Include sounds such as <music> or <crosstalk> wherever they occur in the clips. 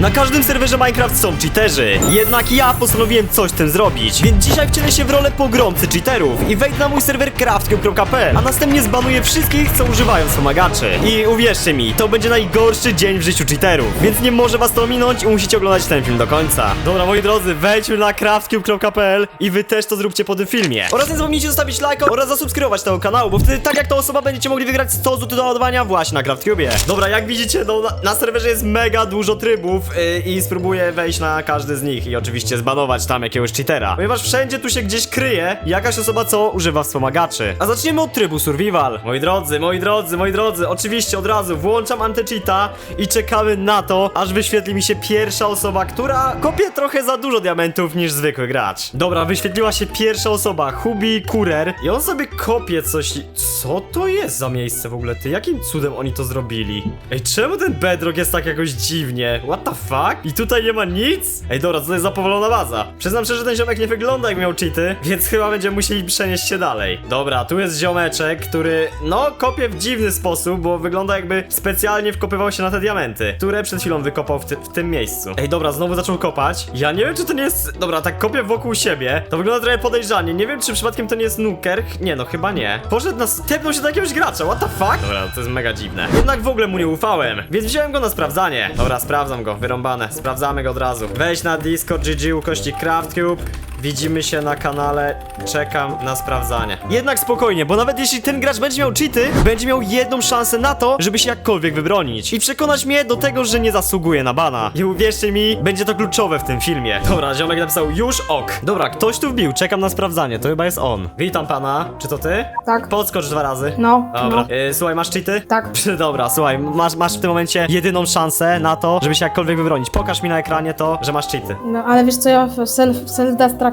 Na każdym serwerze Minecraft są cheaterzy, jednak ja postanowiłem coś z tym zrobić, więc dzisiaj wcielę się w rolę pogromcy cheaterów i wejdę na mój serwer craftcube.pl, a następnie zbanuję wszystkich, co używają wspomagaczy. I uwierzcie mi, to będzie najgorszy dzień w życiu cheaterów, więc nie może was to ominąć i musicie oglądać ten film do końca. Dobra, moi drodzy, wejdźmy na craftcube.pl i wy też to zróbcie po tym filmie. Oraz nie zapomnijcie zostawić lajka oraz zasubskrybować tego kanału, bo wtedy tak jak ta osoba będziecie mogli wygrać 100 zł do ładowania właśnie na CraftCube. Dobra, jak widzicie, no na, na serwerze jest mega dużo trybów yy, i spróbuję wejść na każdy z nich i oczywiście zbanować tam jakiegoś cheatera. Ponieważ wszędzie tu się gdzieś kryje jakaś osoba, co używa wspomagaczy. A zaczniemy od trybu survival. Moi drodzy, moi drodzy, moi drodzy, oczywiście od razu włączam antycheata i czekamy na to, aż wyświetli mi się pierwsza osoba, która kopie trochę za dużo diamentów niż zwykły gracz. Dobra, wyświetliła się pierwsza osoba, Hubi Kurer i on sobie kopie coś. Co to jest za miejsce w ogóle? Ty, jakim cudem oni to zrobili? Ej, czemu ten bedrock jest tak jakoś dziwnie? What the fuck? I tutaj nie ma nic? Ej, dobra, to jest zapowolona baza. Przyznam szczerze, że ten ziomek nie wygląda jak miał cheaty, <laughs> więc chyba będziemy musieli przenieść się dalej. Dobra, tu jest ziomeczek, który, no, kopie w dziwny sposób, bo wygląda jakby specjalnie wkopywał się na te diamenty, które przed chwilą wykopał w, ty w tym miejscu. Ej, dobra, znowu zaczął kopać. Ja nie wiem, czy to nie jest... Dobra, tak kopię wokół siebie. To wygląda trochę podejrzanie. Nie wiem, czy przypadkiem to nie jest nuker. Nie, no chyba nie. Poszedł na... Tepnął się do jakiegoś gracza, what the fuck? Dobra, to jest mega dziwne. Jednak w ogóle mu nie ufałem, więc wziąłem go na sprawdzanie. Dobra, sprawdzam go, wyrąbane. Sprawdzamy go od razu. Wejdź na Discord GG ukośnik CraftCube. Widzimy się na kanale, czekam na sprawdzanie. Jednak spokojnie, bo nawet jeśli ten gracz będzie miał cheaty, będzie miał jedną szansę na to, żeby się jakkolwiek wybronić i przekonać mnie do tego, że nie zasługuje na bana. I uwierzcie mi, będzie to kluczowe w tym filmie. Dobra, ziomek napisał już ok. Dobra, ktoś tu wbił, czekam na sprawdzanie, to chyba jest on. Witam pana, czy to ty? Tak. Podskocz dwa razy. No, Dobra, no. y, słuchaj, masz cheaty? Tak. <laughs> Dobra, słuchaj, masz, masz w tym momencie jedyną szansę na to, żeby się jakkolwiek wybronić. Pokaż mi na ekranie to, że masz cheaty. No, ale wiesz co, ja w self,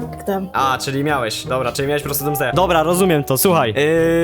self-destructem. A, czyli miałeś. Dobra, czyli miałeś po prostu zero. Dobra, rozumiem to. Słuchaj,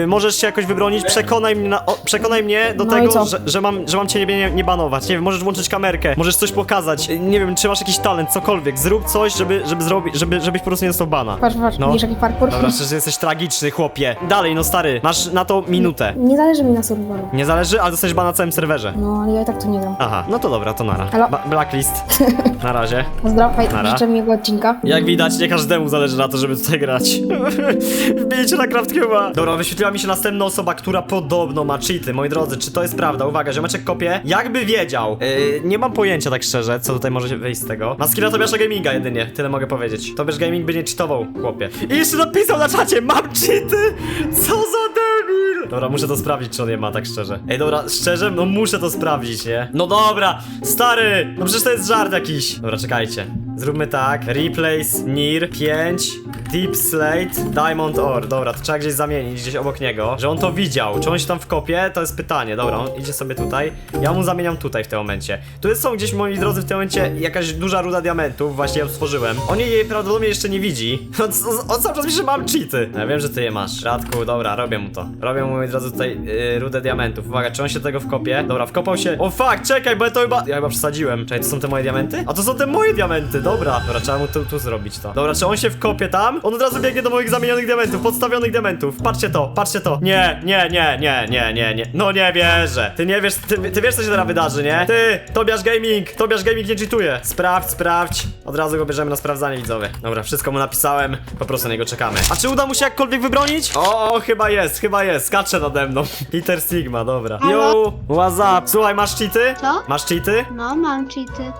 yy, możesz się jakoś wybronić, przekonaj mnie, na, o, przekonaj mnie do No i tego, co? że, że, mam, że mam cię nie, nie banować. Nie wiem, możesz włączyć kamerkę, możesz coś pokazać. Yy, Nie wiem, czy masz jakiś talent, cokolwiek. Zrób coś, żeby, żeby zrobić, żeby, żebyś po prostu nie dostał bana. Patrz, patrz, No. widzisz jaki parkour? Dobra, szczerze jesteś tragiczny, chłopie. Dalej, no stary, masz na to minutę. Nie zależy mi na serwerze. Nie zależy, ale dostajesz bana na całym serwerze. No, ale ja i tak tu nie gram. Aha, no to dobra, to nara. Halo? Ba blacklist. <laughs> Na razie. Pozdrawiam, Nara. życzę miłego odcinka. Jak widać, nie każdemu zależy na to, żeby tutaj grać. <laughs> Wbijcie na CraftCube'a. Dobra, wyświetliła mi się następna osoba, która podobno ma cheaty. Moi drodzy, czy to jest prawda? Uwaga, ziomeczek kopie. Jakby wiedział. Yy, nie mam pojęcia tak szczerze, co tutaj może wyjść z tego. Ma skilla Tobiasza Gaminga jedynie, tyle mogę powiedzieć. Tobiasz Gaming by nie cheatował, chłopie. I jeszcze napisał na czacie, mam cheaty! Co za debil! Dobra, muszę to sprawdzić, czy on je ma, tak szczerze. Ej, dobra, szczerze, no muszę to sprawdzić, nie? No dobra, stary! No przecież to jest żart jakiś. Dobra, czekajcie. Zróbmy tak. Replace Nir 5 Deep Slate Diamond Ore. Dobra, to trzeba gdzieś zamienić, gdzieś obok niego. Że on to widział. Czy on się tam wkopie? To jest pytanie. Dobra, on idzie sobie tutaj. Ja mu zamieniam tutaj w tym momencie. Tu jest, są gdzieś, moi drodzy, w tym momencie jakaś duża ruda diamentów. Właśnie ją stworzyłem. On jej prawdopodobnie jeszcze nie widzi. <laughs> On, on, cały czas myśli, że mam cheaty. Ja wiem, że ty je masz. Radku, dobra, robię mu to. Robię mu, moi drodzy, tutaj yy, rudę diamentów. Uwaga, czy on się tego wkopie? Dobra, wkopał się. O fuck, czekaj, bo ja to chyba... Ja chyba przesadziłem. Czekaj, to są te moje diamenty? A to są te moje diamenty, dobra. Dobra, trzeba mu tu, tu zrobić to. Dobra, czy on się wkopie tam? On od razu biegnie do moich zamienionych diamentów, podstawionych diamentów. Patrzcie to, patrzcie to. Nie, nie, nie, nie, nie, nie, nie. No nie wierzę. Ty nie wiesz, ty, ty wiesz co się teraz wydarzy, nie? Ty, Tobiasz Gaming, Tobiasz Gaming nie cheatuje. Sprawdź, sprawdź. Od razu go bierzemy na sprawdzanie, widzowie. Dobra, wszystko mu napisałem, po prostu na niego czekamy. A czy uda mu się jakkolwiek wybronić? O, o chyba jest, chyba jest. Skacze nade mną. <laughs> Peter Sigma, dobra. Yo, what's up? Słuchaj, masz cheaty? Co? Masz cheaty? <laughs> No, mam cheaty.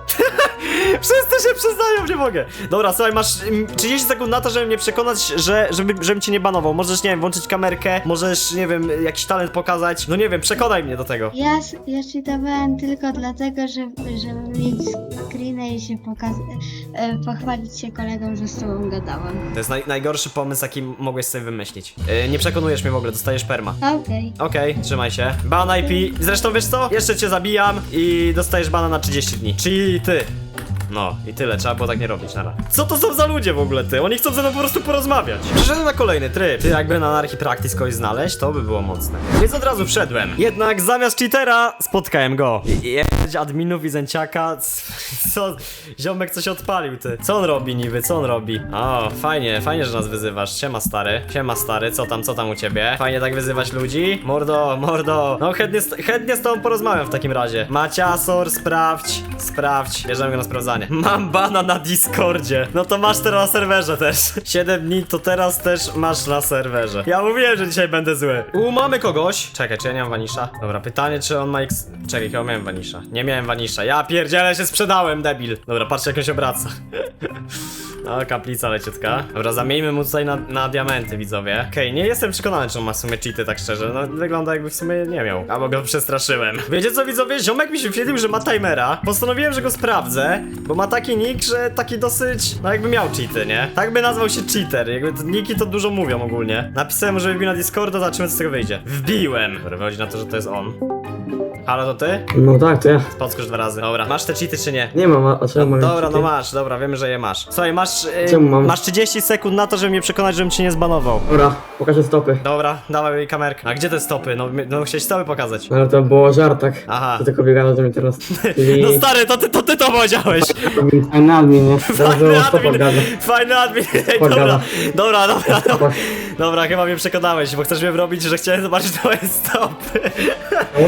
Wszyscy się przyznają, nie mogę. Dobra, słuchaj, masz mm, 30 sekund na to, żeby mnie przekonać, że, żeby, żebym cię nie banował. Możesz, nie wiem, włączyć kamerkę, możesz, nie wiem, jakiś talent pokazać. No nie wiem, przekonaj mnie do tego. Ja, s- ja cheatowałem tylko dlatego, że, żeby mieć screena i się pokaz... E, pochwalić się kolegom, że z tobą gadałem. To jest naj, najgorszy pomysł, jaki mogłeś sobie wymyślić. Yy, nie przekonujesz mnie w ogóle, dostajesz perma. Okej. Okej, trzymaj się. Ban IP. Zresztą wiesz co? Jeszcze cię zabijam i dostajesz bana na 30 dni. Czyli ty. No i tyle, trzeba było tak nie robić, nara. Co to są za ludzie w ogóle, ty? Oni chcą ze mną po prostu porozmawiać. Przeszedłem na kolejny tryb. Ty, jakby na Anarchy Practice kogoś znaleźć, to by było mocne. Więc od razu wszedłem. Jednak zamiast cheatera spotkałem go. Jechać adminów i zęciaka. <laughs> Co? Ziomek coś odpalił, ty. Co on robi niby? Co on robi? O, fajnie, fajnie, że nas wyzywasz. Siema stary. Siema stary, co tam, co tam u ciebie? Fajnie tak wyzywać ludzi? Mordo, mordo. No chętnie, chętnie z tobą porozmawiam w takim razie. Maciasor, sprawdź, sprawdź. Bierzemy go na sprawdzanie. Mam bana na Discordzie. No to masz teraz na serwerze też. <laughs> 7 dni to teraz też masz na serwerze. Ja mówiłem, że dzisiaj będę zły. U, mamy kogoś. Czekaj, czy ja nie mam wanisza? Dobra, pytanie, czy on ma X... Czekaj, chyba miałem wanisza. Nie miałem wanisza. Ja pierdzielę się sprzedałem, debil. Dobra, patrzcie jak on się obraca. <laughs> No, kaplica leciutka. Dobra, zamieńmy mu tutaj na, na diamenty, widzowie. Okej, nie jestem przekonany, czy on ma w sumie cheaty, tak szczerze. No, wygląda jakby w sumie nie miał. Albo go przestraszyłem. Wiecie co, widzowie? Ziomek mi się wświetlił, że ma timera. Postanowiłem, że go sprawdzę, bo ma taki nick, że taki dosyć... No, jakby miał cheaty, nie? Tak by nazwał się cheater. Jakby to, niki to dużo mówią ogólnie. Napisałem że wbił na Discorda, zobaczymy, co z tego wyjdzie. Wbiłem! Wychodzi na to, że to jest on. Halo, to ty? No tak, to ja. Podskocz dwa razy. Dobra. Masz te cheaty, czy nie? Nie mam, a a czemu mam Dobra, no cheaty? masz, dobra, wiemy, że je masz. Słuchaj, masz. Yy, Czemu mam? Masz 30 sekund na to, żeby mnie przekonać, żebym cię nie zbanował. Dobra, pokażę stopy. Dobra, dawaj mi kamerkę. A gdzie te stopy? No, mi- no chciałeś stopy pokazać. No ale to było żart, tak? Aha. To tylko biegano do mnie teraz. Czyli... <laughs> No stary, to ty to, ty to powiedziałeś. <laughs> Fajny admin, nie? <laughs> Fajny admin, fajny admin. Ej, dobra, dobra, dobra, dobra. Chyba mnie przekonałeś, bo chcesz mnie wrobić, że chciałem zobaczyć twoje stopy. No.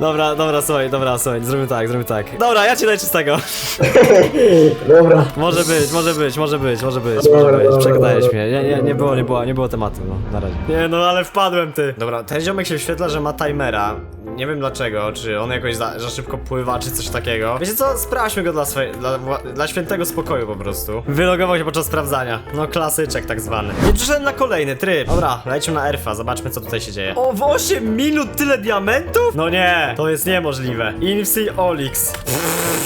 Dobra, dobra, słuchaj, dobra, słuchaj, zrobimy tak, zrobimy tak. Dobra, ja ci daję czystego. <laughs> Dobra. Może być, może być, może być, może być, Dobra, może być. dobra. mnie. Nie, nie, nie było, nie było, nie było tematu, no, na razie. Nie, no ale wpadłem ty. Dobra, ten ziomek się wyświetla, że ma timera. Nie wiem dlaczego, czy on jakoś za, za szybko pływa, czy coś takiego. Wiecie co, sprawdźmy go dla, swoje, dla, dla świętego spokoju po prostu. Wylogował się podczas sprawdzania. No, klasyczek tak zwany. I przyszedłem na kolejny tryb. Dobra, lećmy na Erfa, zobaczmy co tutaj się dzieje. O, w 8 minut tyle diamentów? No nie, to jest niemożliwe. Infi Olix.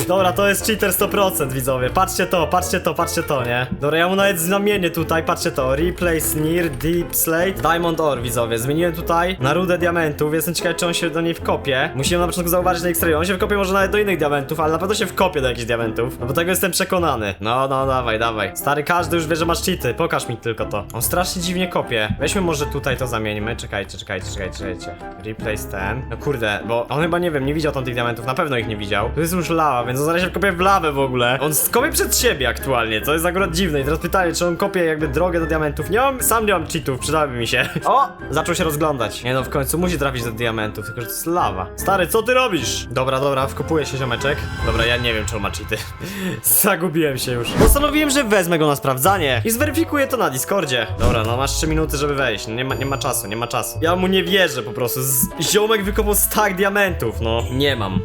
Dobra, to jest cheater 100% widzowie. Patrzcie to, patrzcie to, patrzcie to, nie? Dobra, ja mu nawet znamienię tutaj, patrzcie to. Replace Near, Deep Slate, Diamond Ore widzowie. Zmieniłem tutaj na rudę diamentów. Jestem ciekawy, czy on się do niej wkopie. Musiałem na początku zauważyć na X-Ray. On się wkopie może nawet do innych diamentów, ale na pewno się wkopie do jakichś diamentów. No bo tego jestem przekonany. No, no, dawaj, dawaj. Stary, każdy już wie, że masz cheaty. Pokaż mi tylko to. On strasznie dziwnie kopie. Weźmy może tutaj to zamieńmy. Czekajcie, czekajcie, czekajcie, czekajcie. Replace ten. No kurde, bo on chyba nie wiem, nie widział tam tych diamentów. Na pewno ich nie widział. To jest już lawa, więc on zaraz się wkopie w lawę w ogóle. On kopie przed siebie aktualnie, co jest akurat dziwne. I teraz pytanie, czy on kopie jakby drogę do diamentów. Nie mam, sam nie mam cheatów, przydałyby mi się. <laughs> O! Zaczął się rozglądać. Nie no, w końcu musi trafić do diamentów, tylko że to jest lawa. Stary, co ty robisz? Dobra, dobra, wkopuję się ziomeczek. Dobra, ja nie wiem, czy on ma cheaty. <laughs> Zagubiłem się już. Postanowiłem, że wezmę go na sprawdzanie i zweryfikuję to na Discordzie. Dobra, no masz 3 minuty, żeby wejść. No, nie, ma, nie ma czasu, nie ma czasu. Ja mu nie wierzę po prostu. Z... Ziomek wykopał stack diamentów, no. Nie mam.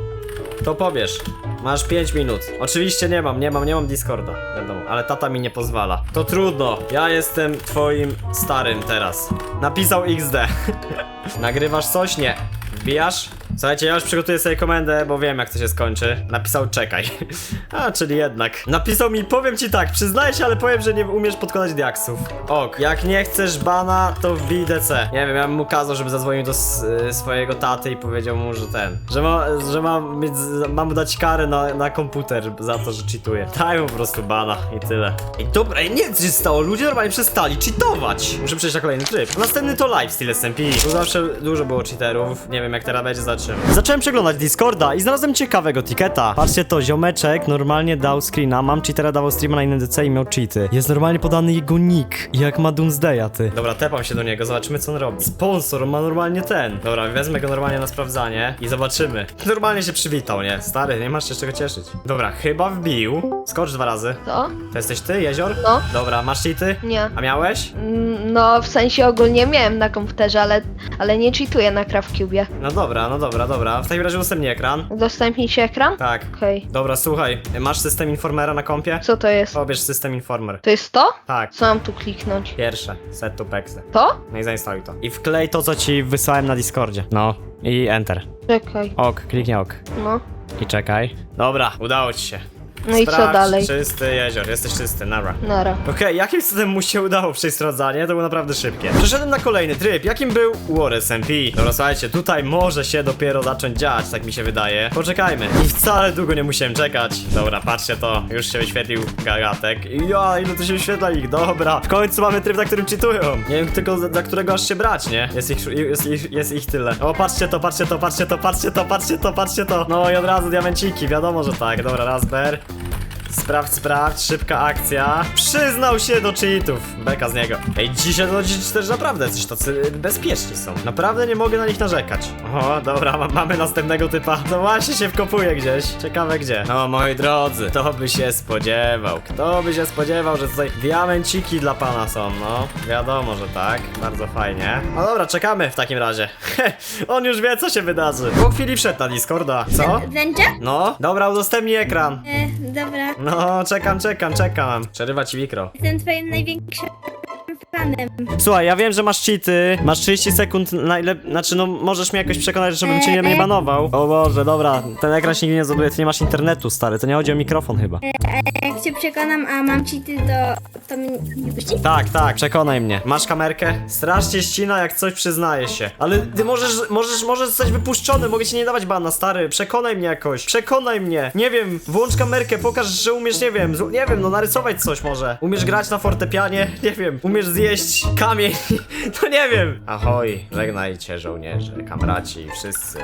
To powiesz. Masz 5 minut. Oczywiście nie mam, nie mam, nie mam Discorda. Wiadomo, ale tata mi nie pozwala. To trudno. Ja jestem twoim starym teraz. Napisał XD. <laughs> Nagrywasz coś? Nie. Wbijasz? Słuchajcie, ja już przygotuję sobie komendę, bo wiem jak to się skończy. Napisał czekaj. <laughs> A, czyli jednak. Napisał mi, powiem ci tak, przyznaję się, ale powiem, że nie umiesz podkładać diaksów. Ok, jak nie chcesz bana, to wbij DC. Nie wiem, ja bym mu kazał, żeby zadzwonił do y, swojego taty i powiedział mu, że ten, że ma, że mam mieć, mam mu dać karę na, na komputer za to, że cheatuje. Daj mu po prostu bana i tyle. I dobra, nie co się stało, ludzie normalnie przestali cheatować. Muszę przejść na kolejny tryb. Następny to Lifestyle SMP. Tu zawsze dużo było cheaterów, nie wiem jak teraz będzie, zobaczymy. Zacząłem przeglądać Discorda i znalazłem ciekawego tiketa. Patrzcie to, ziomeczek normalnie dał screena, mam cheatera dawał streama na innym DC i miał cheaty. Jest normalnie podany jego nick, jak ma Doomsdaya, ty. Dobra, tepam się do niego, zobaczymy co on robi. Sponsor, on ma normalnie ten. Dobra, wezmę go normalnie na sprawdzanie i zobaczymy. <laughs> Normalnie się przywitał, nie? Stary, nie masz się z czego cieszyć. Dobra, chyba wbił. Skocz dwa razy. Co? To jesteś ty, jezior? No. Dobra, masz cheaty? Nie. A miałeś? Mm, No, w sensie ogólnie miałem na komputerze, ale, ale nie cheatuję na CraftCube. No dobra, no dobra, dobra. W takim razie udostępnij ekran. Udostępnij się ekran? Tak. Okej. Dobra, słuchaj, masz system informera na kompie? Co to jest? Pobierz system informer. To jest to? Tak. Co mam tu kliknąć? Pierwsze, set to pexe. To? No i zainstaluj to. I wklej to, co ci wysłałem na Discordzie. No. I enter. Czekaj. Ok, kliknij ok. No. I czekaj. Dobra, udało ci się. No i co dalej? czysty jezior, jesteś czysty, nara. Nara. Okej, jakim cudem mu się udało przejść sprawdzanie? To było naprawdę szybkie. Przeszedłem na kolejny tryb, jakim był War SMP. Dobra, słuchajcie, tutaj może się dopiero zacząć dziać, tak mi się wydaje. Poczekajmy. I wcale długo nie musiałem czekać. Dobra, patrzcie to, już się wyświetlił gagatek. I ja, ile tu się wyświetla ich, dobra. W końcu mamy tryb, na którym cheatują. Nie wiem tylko, za, za którego aż się brać, nie? Jest ich, jest, ich, jest ich tyle. O, patrzcie to, patrzcie to, patrzcie to, patrzcie to, patrzcie to, patrzcie to. No i od razu diamenciki, wiadomo, że tak. Dobra, Rasber. Sprawdź, sprawdź, szybka akcja. Przyznał się do cheatów. Beka z niego. Ej, dzisiaj to ci też naprawdę coś tacy bezpieczni są. Naprawdę nie mogę na nich narzekać. O, dobra, ma, mamy następnego typa. To właśnie się wkopuje gdzieś. Ciekawe gdzie. No, moi drodzy, kto by się spodziewał? Kto by się spodziewał, że tutaj diamenciki dla pana są, no? Wiadomo, że tak. Bardzo fajnie. No dobra, czekamy w takim razie. <laughs> On już wie, co się wydarzy. Po chwili wszedł na Discorda. Co? Wędzia? No, dobra, udostępnij ekran. E, dobra. No, czekam, czekam, czekam. Przerywa ci mikro. Jestem twoim największym fanem. Słuchaj, ja wiem, że masz cheaty, masz 30 sekund na ile... Znaczy, no, możesz mnie jakoś przekonać, żebym cię nie, nie banował. O Boże, dobra, ten ekran się nigdy nie zładuje, ty nie masz internetu, stary, to nie chodzi o mikrofon chyba. Jak cię przekonam, a mam cheaty, to, to mnie nie puści? Tak, tak, przekonaj mnie. Masz kamerkę? Strasznie ścina, jak coś przyznaje się. Ale ty możesz, możesz, możesz zostać wypuszczony, mogę ci nie dawać bana, stary. Przekonaj mnie jakoś. Przekonaj mnie. Nie wiem, włącz kamerkę, pokaż, że umiesz, nie wiem, z- nie wiem, no narysować coś może. Umiesz grać na fortepianie? Nie wiem. Umiesz zjeść kamień? <laughs> No nie wiem. Ahoj, żegnajcie żołnierze, kamraci wszyscy.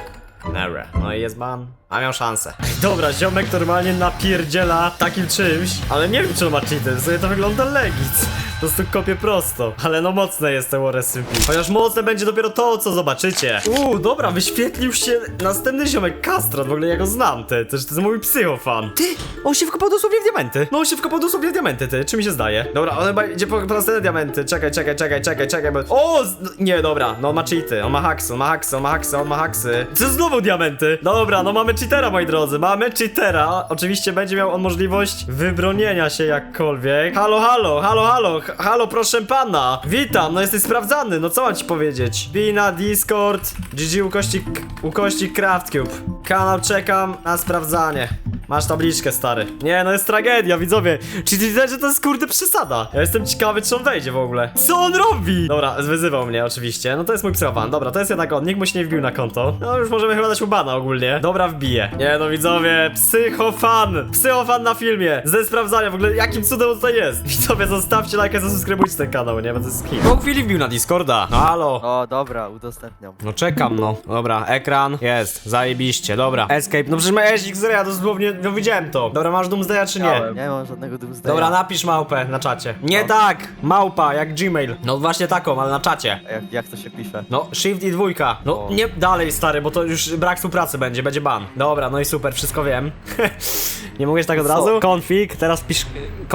Nere. No i jest ban. A miał szansę. Dobra, ziomek normalnie napierdziela takim czymś, ale nie wiem czy on ma cheaty, w sumie to wygląda legit. Po prostu kopię prosto. Ale no mocne jest te SMP. Chociaż mocne będzie dopiero to, co zobaczycie. Uuu, dobra, wyświetlił się następny ziomek Kastrat, w ogóle ja go znam, ty. To, to jest mój psychofan. Ty, on się wkopał dosłownie w diamenty. No on się wkopał dosłownie w diamenty, ty. Czy mi się zdaje? Dobra, on chyba idzie po, po następne diamenty. Czekaj, czekaj, czekaj, czekaj, czekaj, bo... O! z- no, Nie, dobra, no on ma cheaty, on ma haksy, on ma haksy, on ma haksy, on ma haksy. Co znowu diamenty? Dobra, no mamy cheatera, moi drodzy, mamy cheatera. Oczywiście będzie miał on możliwość wybronienia się jakkolwiek. Halo, halo, halo, halo, halo, proszę pana. Witam, no jesteś sprawdzany, no co mam ci powiedzieć? Bij na Discord, GG ukościk, ukościk CraftCube. Kanał czekam na sprawdzanie. Masz tabliczkę, stary. Nie, no jest tragedia, widzowie. Czy ty wiesz, że to jest kurde przesada? Ja jestem ciekawy, czy on wejdzie w ogóle. Co on robi? Dobra, wyzywał mnie oczywiście. No to jest mój psychofan. Dobra, to jest jednak on. Nikt mu się nie wbił na konto. No już możemy chyba dać mu bana ogólnie. Dobra, wbije. Nie no, widzowie, psychofan. Psychofan na filmie. Ze sprawdzania w ogóle, jakim cudem on tutaj jest. <laughs> Widzowie, zostawcie lajka, zasubskrybujcie ten kanał, nie? Bo to jest. Po chwili wbił na Discorda. No, halo. O, dobra, udostępniam. No czekam, no. Dobra, ekran. Jest, zajebiście, dobra. Escape. No przecież ma SX ja dosłownie, no widziałem to. Dobra, masz Doomsdaya czy nie? Nie mam żadnego doomsdaya. Dobra, napisz małpę na czacie. Nie tak! Małpa, jak Gmail. No właśnie taką, ale na czacie. A Jak, jak to się pisze? No, shift i dwójka. No, O. nie dalej, stary, bo to już brak współpracy będzie, będzie ban. Dobra, no i super, wszystko wiem. <laughs> nie mówisz tak od Co? razu? Config, teraz pisz y,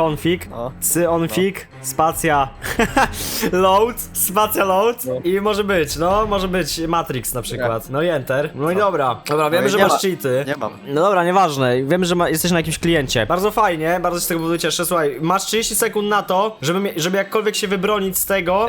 config, No. cyonfig, spacja <laughs> load, spacja load No. i może być, no, może być Matrix na przykład. No i enter. No i dobra. Dobra, wiemy, No i że nie masz ma. cheaty. Nie mam. No dobra, nieważne. Wiemy, że ma, jesteś na jakimś kliencie. Bardzo fajnie, bardzo się z tego powodu cieszę. Słuchaj, masz 30 sekund na to, żeby, żeby jakkolwiek się wybronić z tego,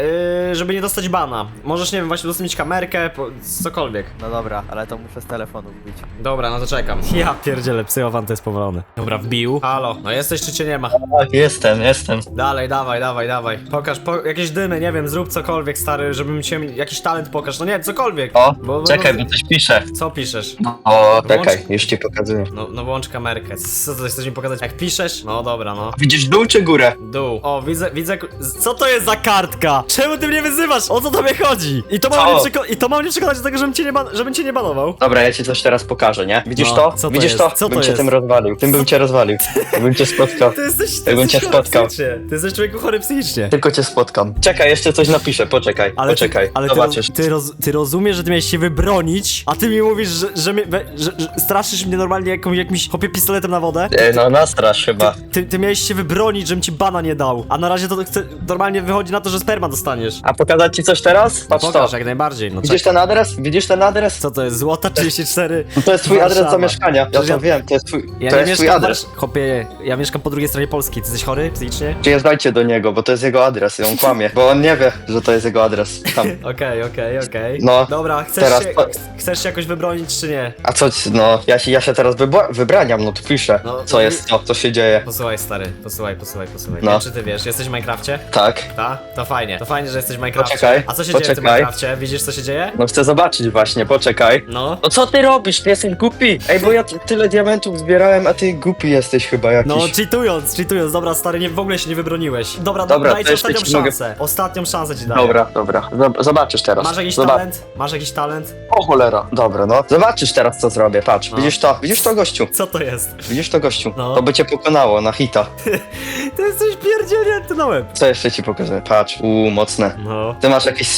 yy, żeby nie dostać bana. Możesz, nie wiem, właśnie udostępnić kamerkę, po, cokolwiek. No dobra, ale to muszę z telefonu wbić. Dobra, no to czekam. Ja pierdzielę, psychowan to jest powolony. Dobra, wbił. Halo, no jesteś czy cię nie ma? Tak, jestem, jestem. Dalej, dawaj, dawaj, dawaj. Pokaż, po, jakieś dymy, nie wiem, zrób cokolwiek, stary, żebym cię, jakiś talent pokaż. No nie, cokolwiek. O, Bo- bo- czekaj, bo coś piszę. Co piszesz? O, czekaj, już ci pokazuję. No, no włącz kamerkę. Co to chcesz mi pokazać? Jak piszesz? No dobra, no. Widzisz dół czy górę? Dół. O, widzę, widzę. Co to jest za kartka? Czemu ty mnie wyzywasz? O co tobie chodzi? I to mam, mnie, przeko- i to mam mnie przekonać do tego, żebym cię nie, ban- żebym cię nie banował. Dobra, ja ci coś teraz pokażę, nie? Widzisz No, to? co to Widzisz jest? to? Co to bym cię jest? tym rozwalił. Tym bym cię rozwalił. <laughs> bym cię spotkał. Ty jesteś, ty Jakbym jesteś cię chory spotkał. psychicznie. Ty jesteś człowieku chory psychicznie. Tylko cię spotkam. Czekaj, jeszcze coś napiszę, poczekaj, Ale poczekaj. ty, ale ty, Zobaczysz. roz, ty, roz, ty rozumiesz, że ty miałeś się wybronić, a ty mi mówisz, że, że, mnie, we- że, że straszysz mnie normalnie jakąś, jakimś pistoletem na wodę? E, no nastrasz chyba. Ty, ty miałeś się wybronić, żebym ci bana nie dał, a na razie to chce, normalnie wychodzi na to, że sperma dostaniesz. A pokazać ci coś teraz? Patrz Pokaż to. jak najbardziej, no Widzisz czekaj. ten adres? Widzisz ten adres? Co to jest, złota 34? No to jest twój adres Warszawa. zamieszkania. Ja Przecież ja- to wiem, to jest twój, Ja to nie jest twój mieszkam, adres. Warsz- Chłopie, ja mieszkam po drugiej stronie Polski. Ty jesteś chory psychicznie? Przyjeżdżajcie do niego, bo to jest jego adres i on kłamie. Bo on nie wie, że to jest jego adres. Tam. <laughs> Okej, okej, okej. No, Dobra, chcesz teraz się, to- chcesz się jakoś wybronić, czy nie? A co, no, ja się, ja się teraz wybraniam. Ogarniam, no tu piszę. No, Co no jest, co, co się dzieje. Posłuchaj stary, posłuchaj, posłuchaj, posłuchaj. No. Czy ty wiesz, jesteś w Minecrafcie? Tak. Ta? To fajnie. To fajnie, że jesteś w Minecrafcie. Poczekaj, A co się dzieje w tym poczekaj. Minecrafcie? Widzisz co się dzieje? No chcę zobaczyć właśnie, poczekaj. No. No co ty robisz? Ty jesteś głupi! Ej, bo ja tyle diamentów zbierałem, a ty głupi jesteś chyba jakiś. No, cheatując, cheatując, dobra stary, nie, w ogóle się nie wybroniłeś. Dobra, Dobra, dobra daj to ci jeszcze ostatnią ci mogę- szansę. Ostatnią szansę ci daję. Dobra, dobra. Zob- Zobaczysz teraz. Masz jakiś talent? Masz jakiś talent? O cholera. Dobra, no. Zobaczysz teraz co zrobię, patrz. No. Widzisz to? Widzisz to gościu? Co to jest? Widzisz to gościu? No. To by cię pokonało na hita. <laughs> Ty jesteś pierdzielnięty na łeb. Co jeszcze ci pokażę? Patrz. Uuu, mocne. No, Ty masz jakiś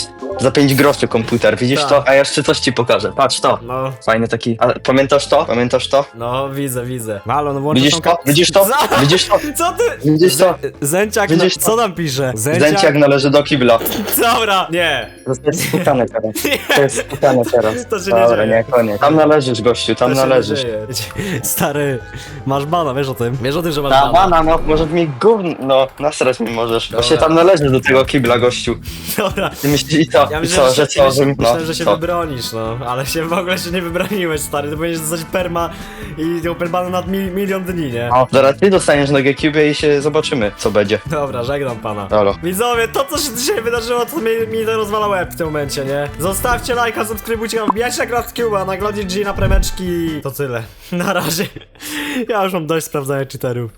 za 5 groszy komputer, widzisz Tak. to? A jeszcze coś ci pokażę. Patrz to. no, Fajny taki. A pamiętasz to? Pamiętasz to? no, widzę, widzę. Włączysz Widzisz tą to? Widzisz to? <laughs> Co? Widzisz to? Co ty? Widzisz to? Zęciak, Widzisz to? co tam pisze? Zdjęciak należy do kibla. <laughs> Dobra, nie. To jest spukane teraz. <laughs> To jest spukane teraz. To się nie Dobra, dzieje. nie, koniec. Tam należysz, gościu, tam To się nie należysz. dzieje. Stary, masz bana, wiesz o tym? Wiesz o tym, że masz Ta bana. bana, no, może mi gówno, no, nasrać mi możesz. Dobra. Właśnie tam należysz do tego kibla, gościu. Dobra. Ty myślisz, i co? Ja I myślałem, co, że, że co, że myślałem, no, że się co? wybronisz, no, ale się w ogóle się nie wybroniłeś, stary, ty powinieneś dostać perma i open bana na mi milion dni, nie? No, zaraz ty dostaniesz na GCube i się zobaczymy, co będzie. Dobra, żegnam pana. Halo. Widzowie, to co się dzisiaj wydarzyło, to mi, mi to rozwala łeb w tym momencie, nie? Zostawcie lajka, subskrybujcie, wbijajcie na GraftCube, na Glody G, na premeczki. To tyle. <laughs> Na razie. Ja już mam dość sprawdzania cheaterów.